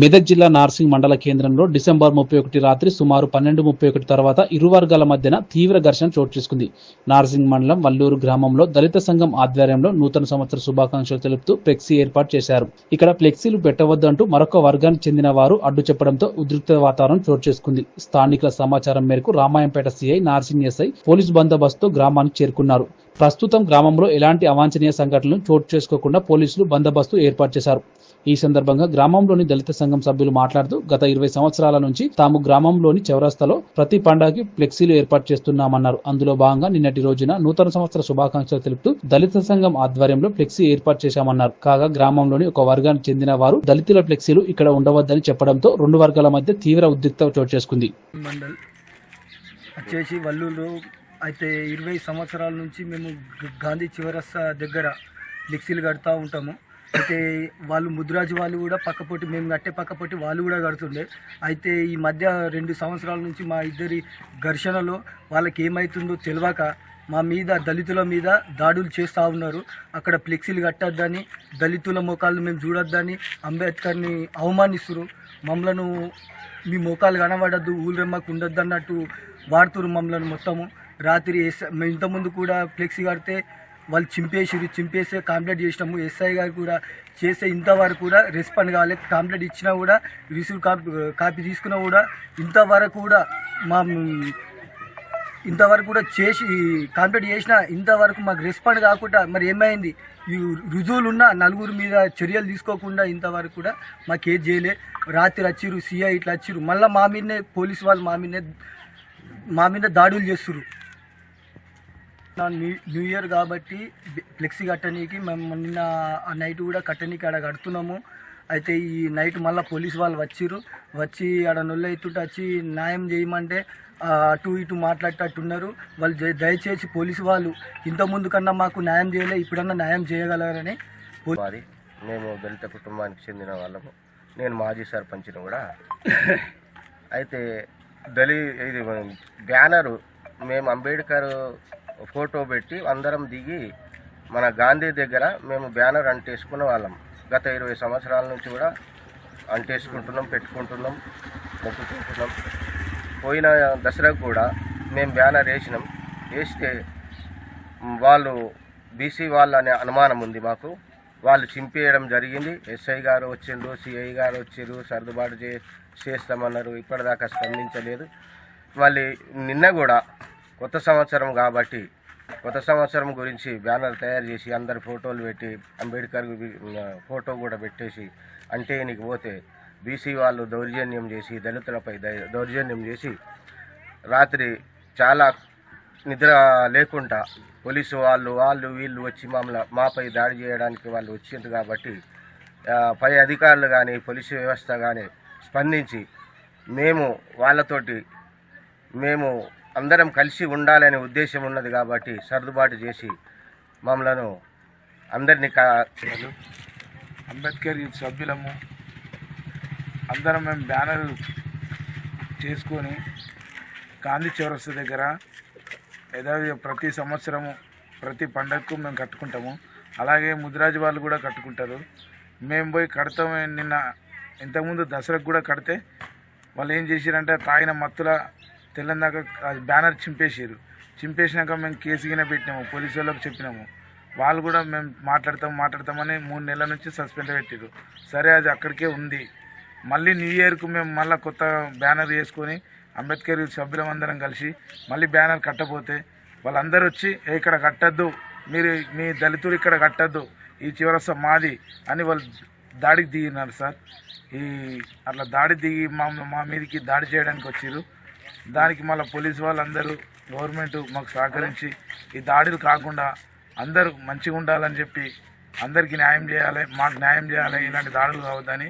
మెదక్ జిల్లా నార్సింగ్ మండల కేంద్రంలో డిసెంబర్ ముప్పై ఒకటి రాత్రి సుమారు పన్నెండు ముప్పై ఒకటి తర్వాత ఇరు వర్గాల మధ్యన తీవ్ర ఘర్షణ చోటు చేసుకుంది. నార్సింగ్ మండలం వల్లూరు గ్రామంలో దళిత సంఘం ఆధ్వర్యంలో నూతన సంవత్సర శుభాకాంక్షలు తెలుపుతూ ఫ్లెక్సీ ఏర్పాటు చేశారు. ఇక్కడ ఫ్లెక్సీలు పెట్టవద్దంటూ మరొక వర్గానికి చెందిన వారు అడ్డు చెప్పడంతో ఉద్రిక్త వాతావరణం చోటు చేసుకుంది. స్థానికుల సమాచారం మేరకు Ramayampet CI Narsing SI police బందోబస్తుతో గ్రామానికి చేరుకున్నారు. ప్రస్తుతం గ్రామంలో ఎలాంటి అవాంఛనీయ సంఘటనలు చోటు చేసుకోకుండా పోలీసులు బందోబస్తు ఏర్పాటు చేశారు. ఈ సందర్భంగా గ్రామంలోని దళిత సంఘం సభ్యులు మాట్లాడుతూ గత ఇరవై సంవత్సరాల నుంచి తాము గ్రామంలోని చౌరస్తాలో ప్రతి పండగకి ఫ్లెక్సీలు ఏర్పాటు చేస్తున్నామన్నారు. అందులో భాగంగా నిన్నటి రోజున నూతన సంవత్సర శుభాకాంక్షలు తెలుపుతూ దళిత సంఘం ఆధ్వర్యంలో ఫ్లెక్సీ ఏర్పాటు చేశామన్నారు. కాగా గ్రామంలోని ఒక వర్గానికి చెందిన వారు దళితుల ఫ్లెక్సీలు ఇక్కడ ఉండవద్దని చెప్పడంతో రెండు వర్గాల మధ్య తీవ్ర ఉద్రిక్త చోటు చేసుకుంది. వచ్చేసి వల్లూరు అయితే ఇరవై సంవత్సరాల నుంచి మేము గాంధీ చివరస్తా దగ్గర ఫ్లెక్సీలు కడతా ఉంటాము. అయితే వాళ్ళు ముద్రాజు వాళ్ళు కూడా పక్కపొట్టి మేము కట్టే పక్కపొట్టి వాళ్ళు కూడా కడుతుండే. అయితే ఈ మధ్య రెండు సంవత్సరాల నుంచి మా ఇద్దరి ఘర్షణలో వాళ్ళకి ఏమవుతుందో తెలియక మా మీద దళితుల మీద దాడులు చేస్తూ ఉన్నారు. అక్కడ ఫ్లెక్సీలు కట్టొద్దని దళితుల మోకాళ్ళు మేము చూడొద్దని అంబేద్కర్ని అవమానిస్తురు. మమ్మలను మీ మోకాలు కనబడద్దు ఊళ్ళెమ్మకు ఉండొద్దు అన్నట్టు వాడుతురు మమ్మల్ని మొత్తము. రాత్రి ఎస్ ఇంతకుముందు కూడా ఫ్లెక్సీ కడితే వాళ్ళు చింపేసిరు చింపేసే కంప్లైంట్ చేసినాము. ఎస్ఐ గారు కూడా చేసే ఇంతవరకు కూడా రెస్పాండ్ కాలేదు కంప్లైంట్ ఇచ్చినా కూడా రిసీవ్ కాపీ కాపీ తీసుకున్నా కూడా ఇంతవరకు కూడా మా ఇంతవరకు కూడా చేసి కంప్లీట్ చేసినా ఇంతవరకు మాకు రెస్పాండ్ కాకుండా మరి ఏమైంది? ఈ రుజువులు ఉన్న నలుగురు మీద చర్యలు తీసుకోకుండా ఇంతవరకు కూడా మాకు ఏది చేయలే. రాత్రి వచ్చిర్రు సిఐ ఇట్లా వచ్చిర్రు. మళ్ళీ మా మీదనే పోలీసు వాళ్ళు మా మీదనే మా మీద దాడులు చేస్తున్నారు న్యూ న్యూ ఇయర్ కాబట్టి ఫ్లెక్సీ కట్టనీకి మేము నిన్న ఆ నైట్ కూడా కట్టనీకి ఆడ కడుతున్నాము. అయితే ఈ నైట్ మళ్ళీ పోలీస్ వాళ్ళు వచ్చిర్రు. వచ్చి ఆడ నొల్లు అవుతుంటే వచ్చి న్యాయం చేయమంటే అటు ఇటు మాట్లాడేటట్టున్నారు. వాళ్ళు దయ- దయచేసి పోలీసు వాళ్ళు ఇంత ముందు కన్నా మాకు న్యాయం చేయలే ఇప్పుడన్నా న్యాయం చేయగలరని మాది మేము దళిత కుటుంబానికి చెందిన వాళ్ళము. నేను మాజీ సర్పంచ్ని కూడా. అయితే దళి ఇది బ్యానరు మేము అంబేద్కర్ ఫోటో పెట్టి అందరం దిగి మన గాంధీ దగ్గర మేము బ్యానర్ అంటేసుకున్న వాళ్ళం. గత ఇరవై సంవత్సరాల నుంచి కూడా అంటేసుకుంటున్నాం పెట్టుకుంటున్నాం మొక్కుకుంటున్నాం. పోయిన దసరాకు కూడా మేము బ్యానర్ వేసినాం. వేస్తే వాళ్ళు బీసీ వాళ్ళు అనే అనుమానం ఉంది మాకు. వాళ్ళు చింపేయడం జరిగింది. ఎస్ఐ గారు వచ్చిండ్రు సిఐ గారు వచ్చారు సర్దుబాటు చే చేస్తామన్నారు. ఇప్పటిదాకా స్పందించలేదు. మళ్ళీ నిన్న కూడా కొత్త సంవత్సరం కాబట్టి కొత్త సంవత్సరం గురించి బ్యానర్ తయారు చేసి అందరు ఫోటోలు పెట్టి అంబేద్కర్ ఫోటో కూడా పెట్టేసి అంటే నీకు పోతే బీసీ వాళ్ళు దౌర్జన్యం చేసి దళితులపై దౌర్జన్యం చేసి రాత్రి చాలా నిద్ర లేకుండా పోలీసు వాళ్ళు వాళ్ళు వీళ్ళు వచ్చి మమ్మల్ని మాపై దాడి చేయడానికి వాళ్ళు వచ్చింది కాబట్టి పై అధికారులు కానీ పోలీసు వ్యవస్థ కానీ స్పందించి మేము వాళ్ళతోటి మేము అందరం కలిసి ఉండాలనే ఉద్దేశం ఉన్నది కాబట్టి సర్దుబాటు చేసి మమ్మలను అందరినీ కా అంబేద్కర్ సభ్యులము. అందరం మేము బ్యానర్ చేసుకొని గాంధీ చౌరస్తా దగ్గర యథావిధి ప్రతి సంవత్సరము ప్రతి పండగకు మేము కట్టుకుంటాము. అలాగే ముదిరాజు వాళ్ళు కూడా కట్టుకుంటారు. మేము పోయి కడతాం నిన్న ఇంతకుముందు దసరాకు కూడా కడితే వాళ్ళు ఏం చేసిరంటే తాగిన మత్తుల తెల్లందాక అది బ్యానర్ చింపేసారు చింపేసినాక మేము కేసు గిన పెట్టినాము పోలీసు వాళ్ళకి చెప్పినాము. వాళ్ళు కూడా మేము మాట్లాడతాం మాట్లాడతామని మూడు నెలల నుంచి సస్పెండ్ పెట్టారు సరే అది అక్కడికే ఉంది. మళ్ళీ న్యూ ఇయర్కు మేము మళ్ళీ కొత్త బ్యానర్ వేసుకొని అంబేద్కర్ సభ్యులం సభ్యులమందరం కలిసి మళ్ళీ బ్యానర్ కట్టపోతే వాళ్ళందరూ వచ్చి ఇక్కడ కట్టద్దు. మీరు మీ దళితులు ఇక్కడ కట్టద్దు. ఈ చివరస మాది అని వాళ్ళు దాడికి దిగినారు సార్. ఈ అట్లా దాడి దిగి మా మా మీదకి దాడి చేయడానికి వచ్చారు దానికి మళ్ళీ పోలీసు వాళ్ళందరూ గవర్నమెంట్ మాకు సహకరించి ఈ దాడులు కాకుండా అందరూ మంచిగా ఉండాలని చెప్పి అందరికీ న్యాయం చేయాలి మాకు న్యాయం చేయాలి ఇలాంటి దాడులు కావద్దని